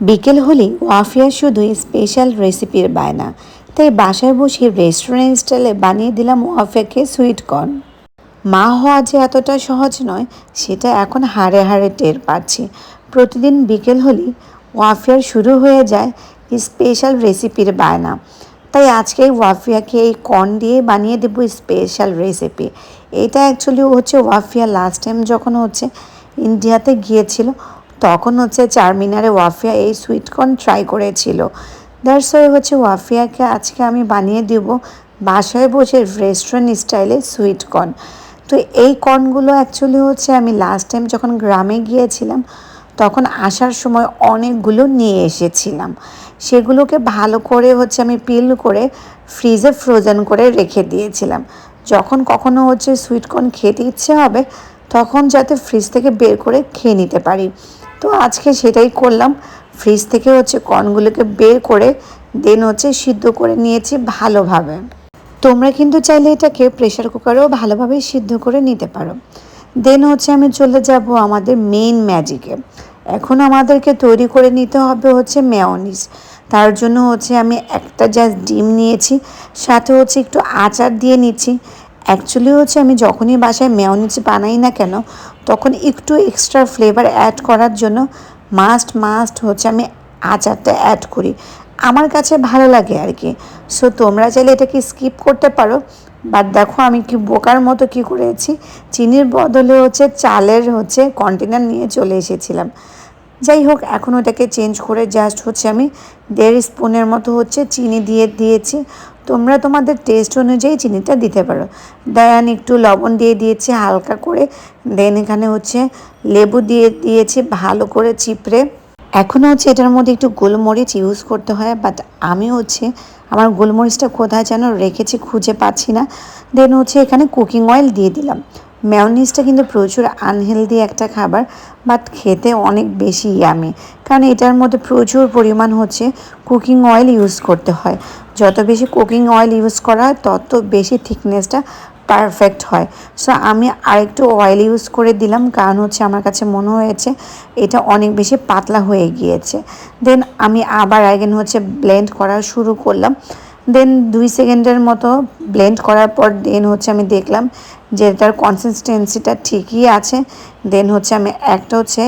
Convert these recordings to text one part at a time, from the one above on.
বিকেল হলেই ওয়াফিয়া শুধুই স্পেশাল রেসিপির বায়না। তাই বাসায় বসে রেস্টুরেন্ট স্টাইলে বানিয়ে দিলাম ওয়াফিয়াকে সুইট কর্ন মা হওয়া যে এতটা সহজ নয়, সেটা এখন হাড়ে হাড়ে টের পাচ্ছি। প্রতিদিন বিকেল হলেই ওয়াফিয়ার শুরু হয়ে যায় স্পেশাল রেসিপির বায়না। তাই আজকে ওয়াফিয়াকে এই কর্ন দিয়ে বানিয়ে দেবো স্পেশাল রেসিপি এটা অ্যাকচুয়ালি হচ্ছে ওয়াফিয়া লাস্ট টাইম যখন হচ্ছে ইন্ডিয়াতে গিয়েছিল তখন হচ্ছে চারমিনারে ওয়াফিয়া এই সুইটকর্ন ট্রাই করেছিল। দ্যাটস ওয়াই হচ্ছে ওয়াফিয়াকে আজকে আমি বানিয়ে দেবো বাসায় বসে রেস্টুরেন্ট স্টাইলে সুইটকর্ন। তো এই কর্নগুলো অ্যাকচুয়ালি হচ্ছে আমি লাস্ট টাইম যখন গ্রামে গিয়েছিলাম, তখন আসার সময় অনেকগুলো নিয়ে এসেছিলাম। সেগুলোকে ভালো করে হচ্ছে আমি পিল করে ফ্রিজে ফ্রোজেন করে রেখে দিয়েছিলাম। যখন কখনো হচ্ছে সুইটকর্ন খেতে ইচ্ছে হবে, তখন যাতে ফ্রিজ থেকে বের করে খেয়ে নিতে পারি। আজকে সেটাই করলাম। ফ্রিজ থেকে হচ্ছে কর্নগুলোকে বের করে দেন হচ্ছে সিদ্ধ করে নিয়েছি ভালোভাবে। তোমরা কিন্তু চাইলে এটাকে প্রেশার কুকারেও ভালোভাবে সিদ্ধ করে নিতে পারো। দেন হচ্ছে আমি চলে যাব আমাদের মেইন ম্যাজিকে এখন আমাদেরকে তৈরি করে নিতে হবে হচ্ছে মেয়নিস তার জন্য হচ্ছে আমি একটা জাস্ট ডিম নিয়েছি, সাথে হচ্ছে একটু আচার দিয়ে নিচ্ছি। অ্যাকচুয়ালি হচ্ছে আমি যখনই বাসায় মেয়নিস বানাই না কেন, তখন একটু এক্সট্রা ফ্লেভার অ্যাড করার জন্য মাস্ট মাস্ট হচ্ছে আমি আচারটা অ্যাড করি। আমার কাছে ভালো লাগে আর কি। সো তোমরা চাইলে এটাকে স্কিপ করতে পারো। বাট দেখো আমি কি বোকার মতো কি করেছি, চিনির বদলে হচ্ছে চালের হচ্ছে কন্টেনার নিয়ে চলে এসেছিলাম। যাই হোক, এখন ওটাকে চেঞ্জ করে জাস্ট হচ্ছে আমি দেড় স্পুনের মতো হচ্ছে চিনি দিয়ে দিয়েছি। তোমরা তোমাদের টেস্ট অনুযায়ী চিনিটা দিতে পারো। দেন একটু লবণ দিয়ে দিয়েছি হালকা করে। দেন এখানে হচ্ছে লেবু দিয়ে দিয়েছি ভালো করে চিপড়ে। এখনও হচ্ছে এটার মধ্যে একটু গোলমরিচ ইউজ করতে হয় বাট আমি হচ্ছে আমার গোলমরিচটা কোথায় যেন রেখেছি খুঁজে পাচ্ছি না। দেন হচ্ছে এখানে কুকিং অয়েল দিয়ে দিলাম। ম্যাওনিজটা কিন্তু প্রচুর আনহেলদি একটা খাবার বাট খেতে অনেক বেশি ইয়ামি কারণ এটার মধ্যে প্রচুর পরিমাণ হচ্ছে কুকিং অয়েল ইউজ করতে হয়। যত বেশি কুকিং অয়েল ইউজ করা হয়, তত বেশি থিকনেসটা পারফেক্ট হয়। সো আমি আরেকটু অয়েল ইউজ করে দিলাম, কারণ হচ্ছে আমার কাছে মনে হয়েছে এটা অনেক বেশি পাতলা হয়ে গিয়েছে। দেন আমি আবার আগেন হচ্ছে ব্লেন্ড করা শুরু করলাম। দেন দুই সেকেন্ডের মতো ব্লেন্ড করার পর দেন হচ্ছে আমি দেখলাম যে এটার কনসিস্টেন্সিটা ঠিকই আছে। দেন হচ্ছে আমি একটা হচ্ছে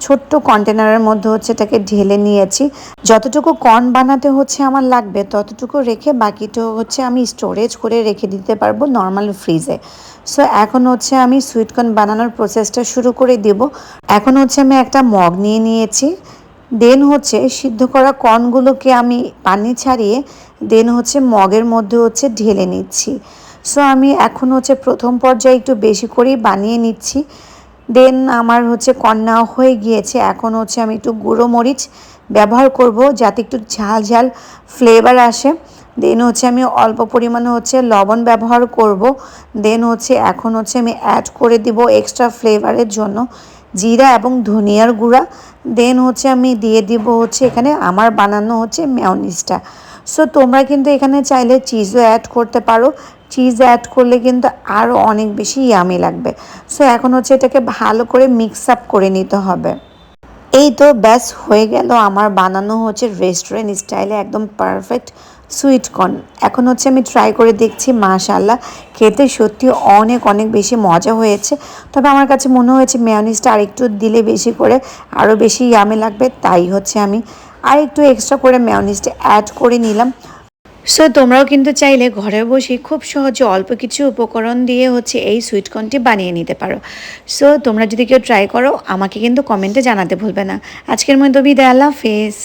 ছোট্ট কন্টেনারের মধ্যে হচ্ছে এটাকে ঢেলে নিয়েছি। যতটুকু কর্ন বানাতে হচ্ছে আমার লাগবে ততটুকু রেখে বাকিটা হচ্ছে আমি স্টোরেজ করে রেখে দিতে পারব নর্মাল ফ্রিজে সো এখন হচ্ছে আমি সুইটকর্ন বানানোর প্রসেসটা শুরু করে দেব। এখন হচ্ছে আমি একটা মগ নিয়ে নিয়েছি। দেন হচ্ছে সিদ্ধ করা কর্নগুলোকে আমি পানি ছাড়িয়ে দেন হচ্ছে মগের মধ্যে হচ্ছে ঢেলে নিচ্ছি। সো আমি এখন হচ্ছে প্রথম পর্যায়ে একটু বেশি করেই বানিয়ে নিচ্ছি। দেন আমার হচ্ছে কন্যা হয়ে গিয়েছে। এখন হচ্ছে আমি একটু গুঁড়ো মরিচ ব্যবহার করব যাতে একটু ঝাল ঝাল ফ্লেভার আসে। দেন হচ্ছে আমি অল্প পরিমাণে হচ্ছে লবণ ব্যবহার করব। দেন হচ্ছে এখন হচ্ছে আমি অ্যাড করে দিব এক্সট্রা ফ্লেভারের জন্য জিরা এবং ধনিয়ার গুঁড়া। দেন হচ্ছে আমি দিয়ে দিব হচ্ছে এখানে আমার বানানো হচ্ছে মেয়নিজটা সো তোমরা কিন্তু এখানে চাইলে চিজও অ্যাড করতে পারো। চিজ অ্যাড করলে কিন্তু আরও অনেক বেশি ইয়ামি লাগবে। সো এখন হচ্ছে এটাকে ভালো করে মিক্স আপ করে নিতে হবে। এই তো ব্যাস, হয়ে গেল। আমার বানানো হচ্ছে রেস্টুরেন্ট স্টাইলে একদম পারফেক্ট সুইট কর্ন এখন হচ্ছে আমি ট্রাই করে দেখছি মাশাল্লাহ খেতে সত্যি অনেক অনেক বেশি মজা হয়েছে। তবে আমার কাছে মনে হয়েছে মেয়নিজটা আরেকটু দিলে বেশি করে আরও বেশি ইয়ামে লাগবে। তাই হচ্ছে আমি আর একটু এক্সট্রা করে মেয়নিজটা অ্যাড করে নিলাম। সো তোমরাও কিন্তু চাইলে ঘরে বসে খুব সহজে অল্প কিছু উপকরণ দিয়ে হচ্ছে এই সুইটকর্নটি বানিয়ে নিতে পারো। সো তোমরা যদি কেউ ট্রাই করো, আমাকে কিন্তু কমেন্টে জানাতে ভুলবে না। আজকের মতো বিদায়, আল্লাহ হাফেজ।